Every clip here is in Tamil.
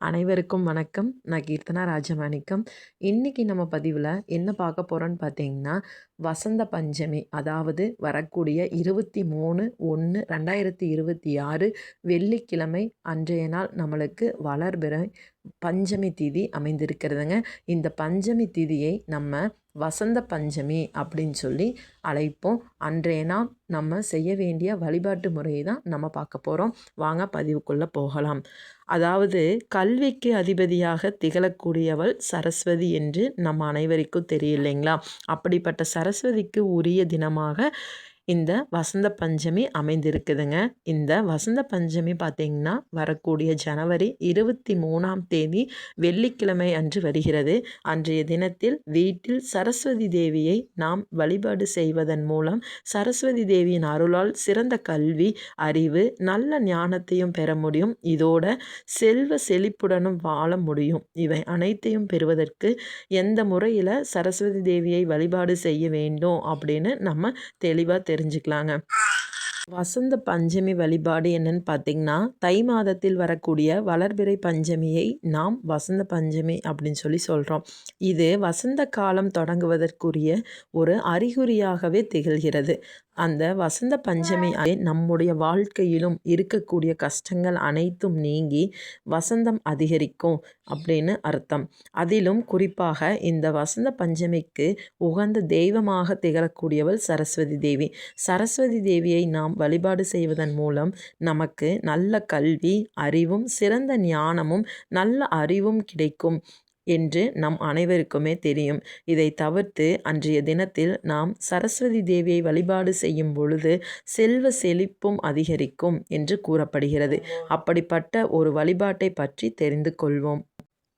அனைவருக்கும் வணக்கம். நான் கீர்த்தனா ராஜமாணிக்கம். இன்றைக்கி நம்ம பதிவில் என்ன பார்க்க போகிறோன்னு பார்த்தீங்கன்னா வசந்த பஞ்சமி அதாவது வரக்கூடிய இருபத்தி மூணு ஒன்று ரெண்டாயிரத்தி இருபத்தி ஆறு வெள்ளிக்கிழமை அன்றைய நாள் நம்மளுக்கு வளர்பிறை. பஞ்சமி திதி அமைந்திருக்கிறதுங்க. இந்த பஞ்சமி திதியை நம்ம வசந்த பஞ்சமி அப்படின்னு சொல்லி அழைப்போம். அன்றைய நாள் நம்ம செய்ய வேண்டிய வழிபாட்டு முறையை தான் நம்ம பார்க்க போகிறோம் வாங்க பதிவுக்குள்ளே போகலாம். அதாவது கல்விக்கு அதிபதியாக திகழக்கூடியவள் சரஸ்வதி என்று நம்ம அனைவருக்கும் தெரியலைங்களா அப்படிப்பட்ட சரஸ்வதிக்கு உரிய தினமாக இந்த வசந்த பஞ்சமி அமைந்திருக்குதுங்க. இந்த வசந்த பஞ்சமி பார்த்திங்கன்னா வரக்கூடிய ஜனவரி இருபத்தி மூணாம் தேதி வெள்ளிக்கிழமை அன்று வருகிறது. அன்றைய தினத்தில் வீட்டில் சரஸ்வதி தேவியை நாம் வழிபாடு செய்வதன் மூலம் சரஸ்வதி தேவியின் அருளால் சிறந்த கல்வி அறிவு நல்ல ஞானத்தையும் பெற முடியும். இதோட செல்வ செழிப்புடனும் வாழ முடியும். இவை அனைத்தையும் பெறுவதற்கு எந்த முறையில் சரஸ்வதி தேவியை வழிபாடு செய்ய வேண்டும் அப்படின்னு நம்ம தெளிவாக தெரிஞ்சுக்கலாங்க. வசந்த பஞ்சமி வழிபாடு என்னன்னு பார்த்தீங்கன்னா தை மாதத்தில் வரக்கூடிய வளர்பிறை பஞ்சமியை நாம் வசந்த பஞ்சமி அப்படின்னு சொல்லி சொல்கிறோம் இது வசந்த காலம் தொடங்குவதற்குரிய ஒரு அறிகுறியாகவே திகழ்கிறது. அந்த வசந்த பஞ்சமி நம்முடைய வாழ்க்கையிலும் இருக்கக்கூடிய கஷ்டங்கள் அனைத்தும் நீங்கி வசந்தம் அதிகரிக்கும் அப்படின்னு அர்த்தம். அதிலும் குறிப்பாக இந்த வசந்த பஞ்சமிக்கு உகந்த தெய்வமாக திகழக்கூடியவள் சரஸ்வதி தேவி. சரஸ்வதி தேவியை நாம் வழிபாடு செய்வதன் மூலம் நமக்கு நல்ல கல்வி அறிவும் சிறந்த ஞானமும் நல்ல அறிவும் கிடைக்கும். என்று நம் அனைவருக்குமே தெரியும். இதை தவிர்த்து அன்றைய தினத்தில் நாம் சரஸ்வதி தேவியை வழிபாடு செய்யும் பொழுது செல்வ செழிப்பும் அதிகரிக்கும் என்று கூறப்படுகிறது. அப்படிப்பட்ட ஒரு வழிபாட்டை பற்றி தெரிந்து கொள்வோம்.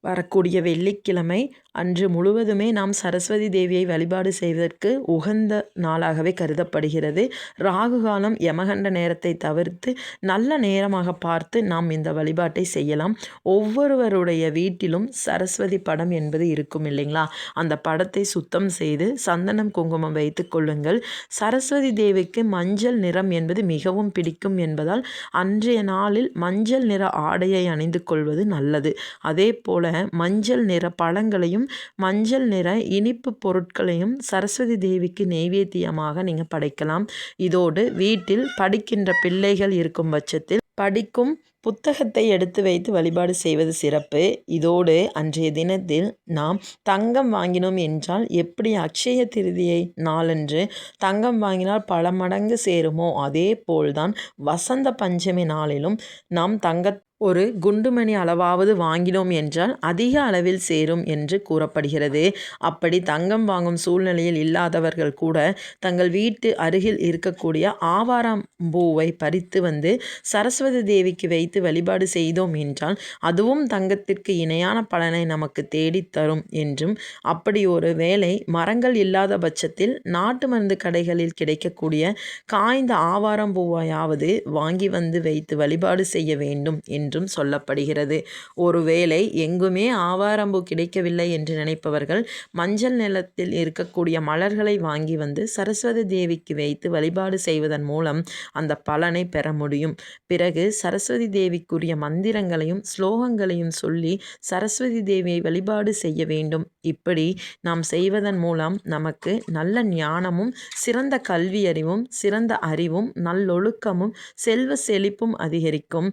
வரக்கூடிய வெள்ளிக்கிழமை அன்று முழுவதுமே நாம் சரஸ்வதி தேவியை வழிபாடு செய்வதற்கு உகந்த நாளாகவே கருதப்படுகிறது. ராகு காலம் யமகண்ட நேரத்தை தவிர்த்து நல்ல நேரமாக பார்த்து நாம் இந்த வழிபாட்டை செய்யலாம். ஒவ்வொருவருடைய வீட்டிலும் சரஸ்வதி படம் என்பது இருக்கும் இல்லைங்களா? அந்த படத்தை சுத்தம் செய்து சந்தனம் குங்குமம் வைத்து கொள்ளுங்கள். சரஸ்வதி தேவிக்கு மஞ்சள் நிறம் என்பது மிகவும் பிடிக்கும் என்பதால் அன்றைய நாளில் மஞ்சள் நிற ஆடையை அணிந்து கொள்வது நல்லது. அதே போல மஞ்சள் நிற பழங்களையும் மஞ்சள் நிற இனிப்பு பொருட்களையும் சரஸ்வதி தேவிக்கு நெய்வேத்தியமாக நீங்கள் படைக்கலாம். இதோடு வீட்டில் படிக்கின்ற பிள்ளைகள் இருக்கும் பட்சத்தில் படிக்கும் புத்தகத்தை எடுத்து வைத்து வழிபாடு செய்வது சிறப்பு. இதோடு அன்றைய தினத்தில் நாம் தங்கம் வாங்கினோம் என்றால் எப்படி அக்ஷய திருதியை நாளன்று தங்கம் வாங்கினால் பல மடங்கு சேருமோ? அதே போல்தான் வசந்த பஞ்சமி நாளிலும் நாம் தங்க ஒரு குண்டுமணி அளவாவது வாங்கினோம் என்றால் அதிக அளவில் சேரும் என்று கூறப்படுகிறது. அப்படி தங்கம் வாங்கும் சூழ்நிலையில் இல்லாதவர்கள் கூட தங்கள் வீட்டு அருகில் இருக்கக்கூடிய ஆவாரம் பூவை பறித்து வந்து சரஸ்வதி தேவிக்கு வைத்து வைத்து வழிபாடு செய்தோம் என்றால் அதுவும் தங்கத்திற்கு இணையான பலனை நமக்கு தேடித்தரும் என்றும் அப்படி ஒரு வேலை மரங்கள் இல்லாத பட்சத்தில் நாட்டு மருந்து கடைகளில் கிடைக்கக்கூடிய காய்ந்த ஆவாரம் பூவாயாவது வாங்கி வந்து வைத்து வழிபாடு செய்ய வேண்டும் என்றும் சொல்லப்படுகிறது. ஒருவேளை எங்குமே ஆவாரம்பூ கிடைக்கவில்லை என்று நினைப்பவர்கள் மஞ்சள் நிலத்தில் இருக்கக்கூடிய மலர்களை வாங்கி வந்து சரஸ்வதி தேவிக்கு வைத்து வழிபாடு செய்வதன் மூலம் அந்த பலனை பெற முடியும். பிறகு சரஸ்வதி தேவிக்குரிய மந்திரங்களையும் ஸ்லோகங்களையும் சொல்லி சரஸ்வதி தேவியை வழிபாடு செய்ய வேண்டும். இப்படி நாம் செய்வதன் மூலம் நமக்கு நல்ல ஞானமும் சிறந்த கல்வியறிவும் சிறந்த அறிவும் நல்லொழுக்கமும் செல்வ செழிப்பும் அதிகரிக்கும்.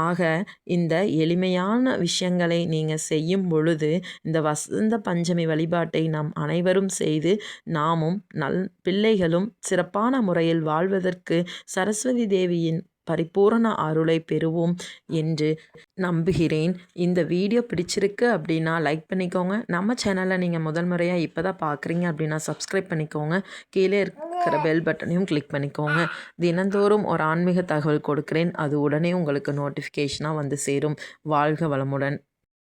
ஆக இந்த எளிமையான விஷயங்களை நீங்கள் செய்யும் பொழுது இந்த வசந்த பஞ்சமி வழிபாட்டை நாம் அனைவரும் செய்து நாமும் நல் பிள்ளைகளும் சிறப்பான முறையில் வாழ்வதற்கு சரஸ்வதி தேவியின் பரிபூரண அருளை பெறுவோம் என்று நம்புகிறேன். இந்த வீடியோ பிடிச்சிருக்கு அப்படின்னா லைக் பண்ணிக்கோங்க. நம்ம சேனலை நீங்கள் முதல் முறையாக இப்போ தான் பார்க்குறீங்க அப்படின்னா சப்ஸ்கிரைப் பண்ணிக்கோங்க. கீழே இருக்கிற பெல் பட்டனையும் கிளிக் பண்ணிக்கோங்க. தினந்தோறும் ஒரு ஆன்மீக தகவல் கொடுக்குறேன். அது உடனே உங்களுக்கு நோட்டிஃபிகேஷனாக வந்து சேரும். வாழ்க வளமுடன்.